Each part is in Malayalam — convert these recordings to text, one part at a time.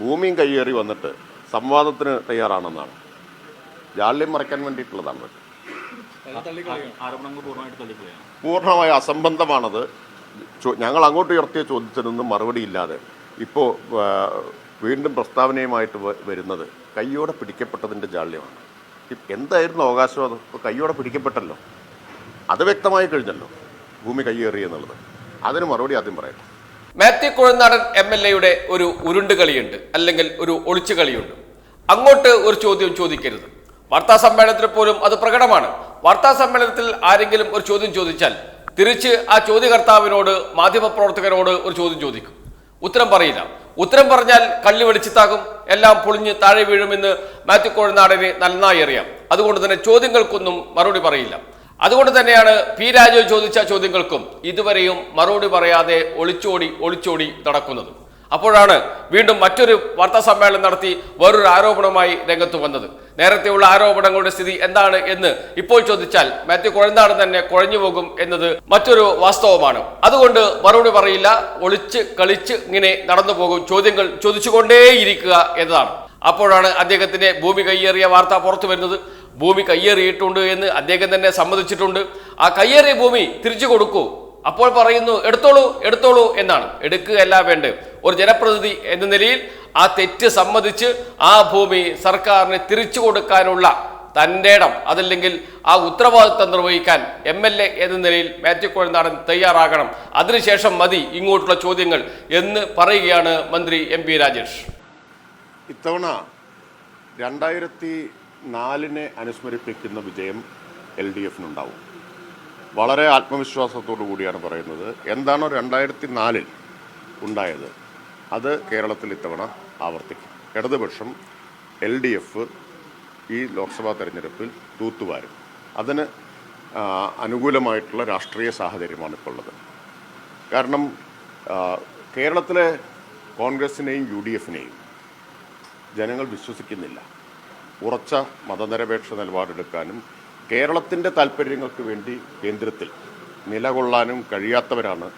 ഭൂമിയും കയ്യേറി വന്നിട്ട് സംവാദത്തിന് തയ്യാറാണെന്നാണ്. ജാള്യം മറയ്ക്കാൻ വേണ്ടിയിട്ടുള്ളതാണ് പൂർണമായ അസംബന്ധമാണത്. ഞങ്ങൾ അങ്ങോട്ട് ഉയർത്തിയ ചോദ്യത്തിനൊന്നും മറുപടിയില്ലാതെ ഇപ്പോൾ വീണ്ടും പ്രസ്താവനയുമായിട്ട് വരുന്നത് കയ്യോടെ പിടിക്കപ്പെട്ടതിന്റെ ജാള്യമാണ്. എന്തായിരുന്നു അവകാശം അത്? ഇപ്പോൾ കയ്യോടെ പിടിക്കപ്പെട്ടല്ലോ. അത് വ്യക്തമായി കഴിഞ്ഞല്ലോ. ഭൂമി കയ്യേറി എന്നുള്ളത്. അതിന് മറുപടി ആദ്യം പറയട്ടെ. മാത്യു കുഴനാടൻ എം എൽ എയുടെ ഒരു ഉരുണ്ട് കളിയുണ്ട് അല്ലെങ്കിൽ ഒരു ഒളിച്ചു കളിയുണ്ട്. അങ്ങോട്ട് ഒരു ചോദ്യം ചോദിക്കരുത്. വാർത്താ സമ്മേളനത്തിൽ പോലും അത് പ്രകടമാണ്. വാർത്താ സമ്മേളനത്തിൽ ആരെങ്കിലും ഒരു ചോദ്യം ചോദിച്ചാൽ തിരിച്ച് ആ ചോദ്യകർത്താവിനോട് മാധ്യമപ്രവർത്തകരോട് ഒരു ചോദ്യം ചോദിക്കും. ഉത്തരം പറയില്ല. ഉത്തരം പറഞ്ഞാൽ കള്ളി വെളിച്ചത്താകും എല്ലാം പൊളിഞ്ഞ് താഴെ വീഴുമെന്ന് മാത്യു കോഴനാടന് നന്നായി അറിയാം. അതുകൊണ്ട് തന്നെ ചോദ്യങ്ങൾക്കൊന്നും മറുപടി പറയില്ല. അതുകൊണ്ട് തന്നെയാണ് പി രാജു ചോദിച്ച ചോദ്യങ്ങൾക്കും ഇതുവരെയും മറുപടി പറയാതെ ഒളിച്ചോടി ഒളിച്ചോടി നടക്കുന്നത്. അപ്പോഴാണ് വീണ്ടും മറ്റൊരു വാർത്താ സമ്മേളനം നടത്തി വേറൊരു ആരോപണവുമായി രംഗത്ത് വന്നത്. നേരത്തെയുള്ള ആരോപണങ്ങളുടെ സ്ഥിതി എന്താണ് എന്ന് ഇപ്പോൾ ചോദിച്ചാൽ മാത്യു കുഴഞ്ഞാട് തന്നെ കുഴഞ്ഞു പോകും എന്നത് മറ്റൊരു വാസ്തവമാണ്. അതുകൊണ്ട് മറുപടി പറയില്ല ഒളിച്ച് കളിച്ച് ഇങ്ങനെ നടന്നു പോകും ചോദ്യങ്ങൾ ചോദിച്ചുകൊണ്ടേയിരിക്കുക എന്നതാണ്. അപ്പോഴാണ് അദ്ദേഹത്തിന്റെ ഭൂമി കയ്യേറിയ വാർത്ത പുറത്തു വരുന്നത്. ഭൂമി കയ്യേറിയിട്ടുണ്ട് എന്ന് അദ്ദേഹം തന്നെ സമ്മതിച്ചിട്ടുണ്ട്. ആ കയ്യേറിയ ഭൂമി തിരിച്ചു കൊടുക്കൂ. അപ്പോൾ പറയുന്നു എടുത്തോളൂ എടുത്തോളൂ എന്നാണ്. എടുക്കുകയല്ല വേണ്ട ഒരു ജനപ്രതിനിധി എന്ന നിലയിൽ ആ തെറ്റ് സമ്മതിച്ച് ആ ഭൂമി സർക്കാരിന് തിരിച്ചു കൊടുക്കാനുള്ള തന്റെ ഇടം അതല്ലെങ്കിൽ ആ ഉത്തരവാദിത്വം നിർവഹിക്കാൻ എം എൽ എ എന്ന നിലയിൽ മാത്യു കോഴനാടൻ തയ്യാറാകണം. അതിനുശേഷം മതി ഇങ്ങോട്ടുള്ള ചോദ്യങ്ങൾ എന്ന് പറയുകയാണ് മന്ത്രി എം പി രാജേഷ്. ഇത്തവണ രണ്ടായിരത്തി നാലിനെ അനുസ്മരിപ്പിക്കുന്ന വിജയം എൽ ഡി എഫിനുണ്ടാവും. വളരെ ആത്മവിശ്വാസത്തോടു കൂടിയാണ് പറയുന്നത്. എന്താണോ രണ്ടായിരത്തി നാലിൽ ഉണ്ടായത് അത് കേരളത്തിൽ ഇത്തവണ ആവർത്തിക്കും. ഇടതുപക്ഷം എൽ ഡി എഫ് ഈ ലോക്സഭാ തെരഞ്ഞെടുപ്പിൽ തൂത്തുവാരും. അതിന് അനുകൂലമായിട്ടുള്ള രാഷ്ട്രീയ സാഹചര്യമാണ് ഇപ്പോൾ ഉള്ളത് കാരണം കേരളത്തിലെ കോൺഗ്രസിനെയും യു ഡി എഫിനെയും ജനങ്ങൾ വിശ്വസിക്കുന്നില്ല. ഉറച്ച മതനിരപേക്ഷ നിലപാടെടുക്കാനും കേരളത്തിന്റെ താല്പര്യങ്ങൾക്ക് വേണ്ടി കേന്ദ്രത്തിൽ നിലകൊള്ളാനും കഴിയാത്തവരാണ്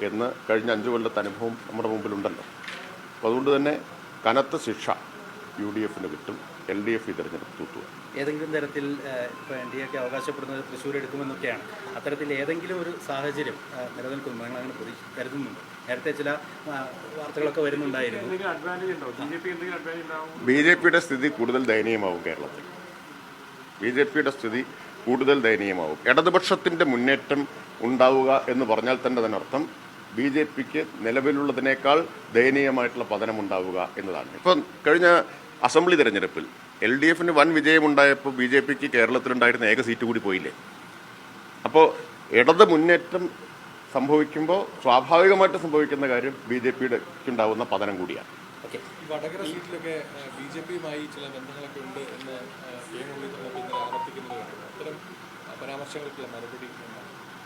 എന്ന് കഴിഞ്ഞ അഞ്ചു കൊല്ലത്തെ അനുഭവം നമ്മുടെ മുമ്പിലുണ്ടല്ലോ. അപ്പോൾ അതുകൊണ്ട് തന്നെ കനത്ത ശിക്ഷ യു ഡി എഫിന് കിട്ടും. എൽ ഡി എഫ് ഈ തെരഞ്ഞെടുപ്പ് തൂത്തുക ഏതെങ്കിലും തരത്തിൽ ഇപ്പോൾ എൻ ഡി എ ഒക്കെ അവകാശപ്പെടുന്നത് തൃശ്ശൂർ എടുക്കുമെന്നൊക്കെയാണ് അത്തരത്തിൽ ഏതെങ്കിലും ഒരു സാഹചര്യം നിലനിൽക്കുന്നു ഞങ്ങൾ അങ്ങനെ പ്രതീക്ഷ കരുതുന്നുണ്ട്. നേരത്തെ ചില വാർത്തകളൊക്കെ വരുന്നുണ്ടായിരുന്നു. ബി ജെ പിയുടെ സ്ഥിതി കൂടുതൽ ദയനീയമാവും കേരളത്തിൽ. ബി ജെ പിയുടെ സ്ഥിതി കൂടുതൽ ദയനീയമാവും. ഇടതുപക്ഷത്തിന്റെ മുന്നേറ്റം ഉണ്ടാവുക എന്ന് പറഞ്ഞാൽ തന്നെ അതിനർത്ഥം ബി ജെ പിക്ക് നിലവിലുള്ളതിനേക്കാൾ ദയനീയമായിട്ടുള്ള പതനമുണ്ടാവുക എന്നതാണ്. ഇപ്പം കഴിഞ്ഞ അസംബ്ലി തെരഞ്ഞെടുപ്പിൽ എൽ ഡി എഫിന് വൻ വിജയമുണ്ടായപ്പോൾ ബി ജെ പിക്ക് കേരളത്തിലുണ്ടായിരുന്ന ഏക സീറ്റ് കൂടി പോയില്ലേ? അപ്പോൾ ഇടത് മുന്നേറ്റം സംഭവിക്കുമ്പോൾ സ്വാഭാവികമായിട്ട് സംഭവിക്കുന്ന കാര്യം ബി ജെ പിയുടെ ഉണ്ടാവുന്ന പതനം കൂടിയാണ്. ഓക്കെ. വടകര സീറ്റിലൊക്കെ ബി ജെ പിയുമായി ചില ബന്ധങ്ങളൊക്കെ ഉണ്ട് എന്ന് ആ, കെ മുരളീധരൻ ഇന്നലെ ആവർത്തിക്കുന്നത് അത്തരം പരാമർശങ്ങൾക്കുള്ള മറുപടി?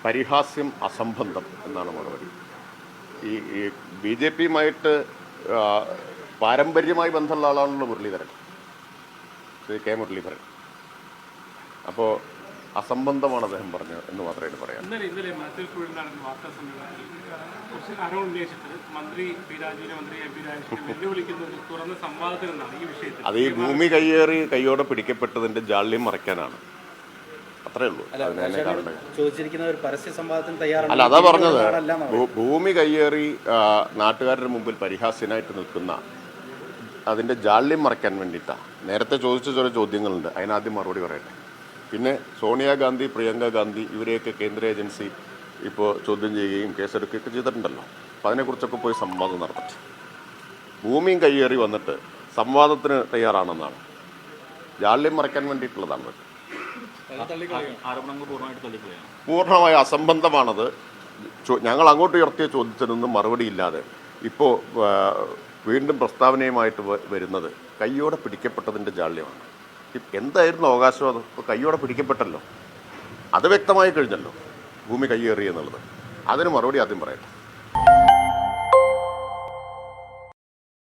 പരിഹാസ്യം അസംബന്ധം എന്നാണ് മറുപടി. ഈ ഈ ബി ജെ പിയുമായിട്ട് പാരമ്പര്യമായി ബന്ധമുള്ള ആളാണല്ലോ മുരളീധരൻ. ശ്രീ കെ മുരളീധരൻ. അപ്പോൾ അസംബന്ധമാണ് അദ്ദേഹം പറഞ്ഞത് എന്ന് മാത്രമേ പറയാം ഇന്നലെ ഇന്നലെ മാത്യു കുഴലിനാടൻ വാർത്താ സമ്മേളനത്തിൽ കുറച്ച് ആരോപണം ഉന്നയിച്ചിട്ട് മന്ത്രി പി രാജീവിനെ മന്ത്രി എം പി രാജേഷിനെ വെല്ലുവിളിക്കുന്ന ഒരു തുറന്ന ഈ വിഷയത്തിൽ. അത് ഈ ഭൂമി കയ്യേറി കയ്യോടെ പിടിക്കപ്പെട്ടതിന്റെ ജാള്യം മറയ്ക്കാനാണ്. അത്രേ ഉള്ളൂ. ചോദിച്ചിരിക്കുന്ന ഒരു പരസ്യ സംവാദത്തിന് തയ്യാറാണ്. അല്ല അതാ പറഞ്ഞത്. ഭൂമി കയ്യേറി നാട്ടുകാരുടെ മുമ്പിൽ പരിഹാസ്യനായിട്ട് നിൽക്കുന്ന അതിന്റെ ജാള്യം മറയ്ക്കാൻ വേണ്ടിയിട്ടാണ് നേരത്തെ ചോദിച്ച ചില ചോദ്യങ്ങളുണ്ട്. അതിനാദ്യം മറുപടി പറയട്ടെ. പിന്നെ സോണിയാഗാന്ധി പ്രിയങ്ക ഗാന്ധി ഇവരെയൊക്കെ കേന്ദ്ര ഏജൻസി ഇപ്പോൾ ചോദ്യം ചെയ്യുകയും കേസെടുക്കുകയൊക്കെ ചെയ്തിട്ടുണ്ടല്ലോ. അപ്പോൾ അതിനെക്കുറിച്ചൊക്കെ പോയി സംവാദം നടത്തട്ടെ. ഭൂമിയും കയ്യേറി വന്നിട്ട് സംവാദത്തിന് തയ്യാറാണെന്നാണ്. ജാള്യം മറയ്ക്കാൻ വേണ്ടിയിട്ടുള്ളതാണ് പൂർണമായി അസംബന്ധമാണത്. ഞങ്ങൾ അങ്ങോട്ട് ഉയർത്തിയ ചോദ്യത്തിനൊന്നും മറുപടിയില്ലാതെ. ഇപ്പോൾ വീണ്ടും പ്രസ്താവനയുമായിട്ട് വരുന്നത് കയ്യോടെ പിടിക്കപ്പെട്ടതിന്റെ ജാള്യമാണ്. എന്തായിരുന്നു അവകാശവാദം ഇപ്പോൾ കയ്യോടെ പിടിക്കപ്പെട്ടല്ലോ. അത് വ്യക്തമായി കഴിഞ്ഞല്ലോ. ഭൂമി കയ്യേറി എന്നുള്ളത്. അതിന് മറുപടി ആദ്യം പറയട്ടെ.